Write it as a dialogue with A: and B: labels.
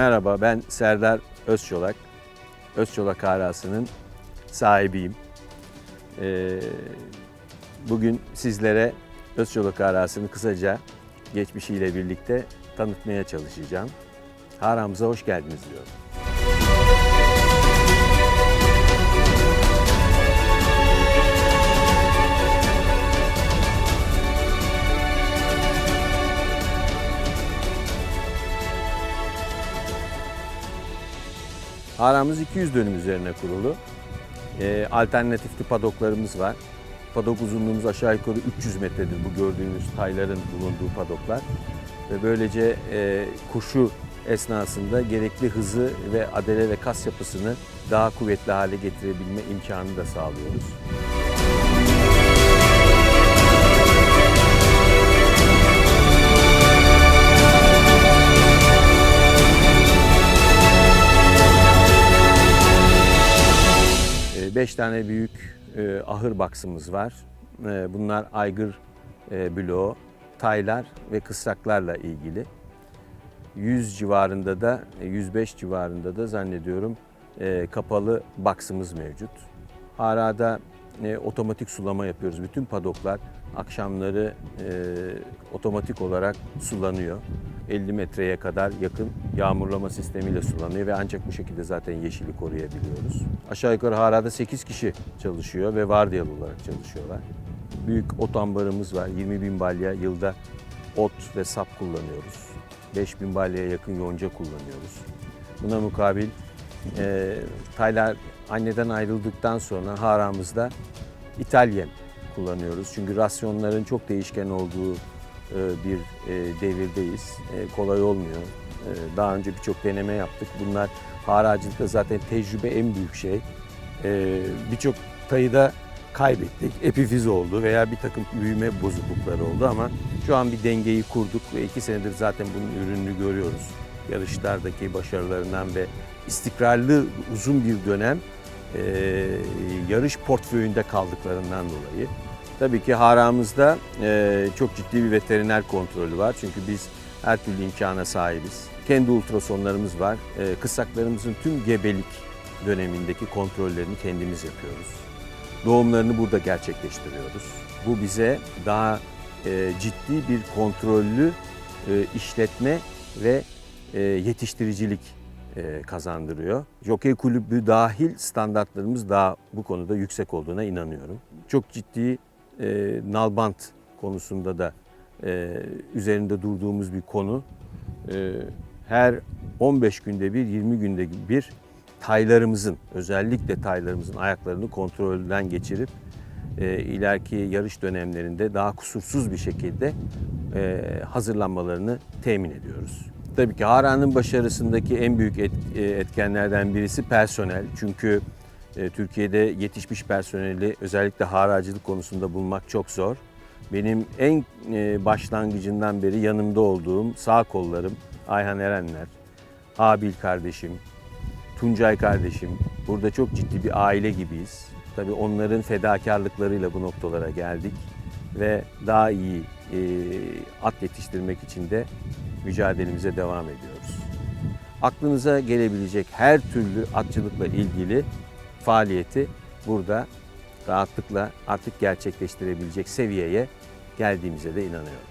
A: Merhaba ben Serdar Özçolak. Özçolak Harası'nın sahibiyim. Ee, bugün sizlere Özçolak Harası'nı kısaca geçmişiyle birlikte tanıtmaya çalışacağım. Haramıza hoş geldiniz diyorum. Haramız 200 dönüm üzerine kurulu. Ee, alternatifli padoklarımız var. Padok uzunluğumuz aşağı yukarı 300 metredir bu gördüğünüz tayların bulunduğu padoklar. Ve böylece e, koşu esnasında gerekli hızı ve adele ve kas yapısını daha kuvvetli hale getirebilme imkanı da sağlıyoruz. E, Beş tane büyük e, ahır baksımız var. E, Bunlar aygır e, bloğu, taylar ve kısraklarla ilgili. 100 civarında da, e, 105 civarında da zannediyorum e, kapalı baksımız mevcut. Harada e, otomatik sulama yapıyoruz. Bütün padoklar akşamları e, otomatik olarak sulanıyor. 50 metreye kadar yakın yağmurlama sistemiyle sulanıyor ve ancak bu şekilde zaten yeşili koruyabiliyoruz. Aşağı yukarı Harada 8 kişi çalışıyor ve vardiyalı olarak çalışıyorlar. Büyük ot ambarımız var. 20 bin balya yılda ot ve sap kullanıyoruz. 5 bin balyaya yakın yonca kullanıyoruz. Buna mukabil e, taylar anneden ayrıldıktan sonra haramızda İtalyan kullanıyoruz. Çünkü rasyonların çok değişken olduğu e, bir e, devirdeyiz. E, Kolay olmuyor. Daha önce birçok deneme yaptık. Bunlar haracılıkta zaten tecrübe en büyük şey. Birçok tayı da kaybettik. Epifiz oldu veya bir takım büyüme bozuklukları oldu ama şu an bir dengeyi kurduk ve iki senedir zaten bunun ürününü görüyoruz. Yarışlardaki başarılarından ve istikrarlı uzun bir dönem e, yarış portföyünde kaldıklarından dolayı. Tabii ki haramızda e, çok ciddi bir veteriner kontrolü var. Çünkü biz her türlü imkana sahibiz. Kendi ultrasonlarımız var. E, kısaklarımızın tüm gebelik dönemindeki kontrollerini kendimiz yapıyoruz. Doğumlarını burada gerçekleştiriyoruz. Bu bize daha e, ciddi bir kontrollü e, işletme ve e, yetiştiricilik kazandırıyor. Jockey kulübü dahil standartlarımız daha bu konuda yüksek olduğuna inanıyorum. Çok ciddi e, nalbant konusunda da e, üzerinde durduğumuz bir konu. E, her 15 günde bir, 20 günde bir taylarımızın, özellikle taylarımızın ayaklarını kontrolden geçirip e, ileriki yarış dönemlerinde daha kusursuz bir şekilde e, hazırlanmalarını temin ediyoruz. Tabii ki Hara'nın başarısındaki en büyük e, etkenlerden birisi personel. Çünkü e, Türkiye'de yetişmiş personeli özellikle haracılık konusunda bulmak çok zor. Benim en e, başlangıcından beri yanımda olduğum sağ kollarım Ayhan Erenler, Habil kardeşim, Tuncay kardeşim. Burada çok ciddi bir aile gibiyiz. Tabii onların fedakarlıklarıyla bu noktalara geldik ve daha iyi e, at yetiştirmek için de mücadelemize devam ediyoruz. Aklınıza gelebilecek her türlü atçılıkla ilgili faaliyeti burada rahatlıkla artık gerçekleştirebilecek seviyeye geldiğimize de inanıyorum.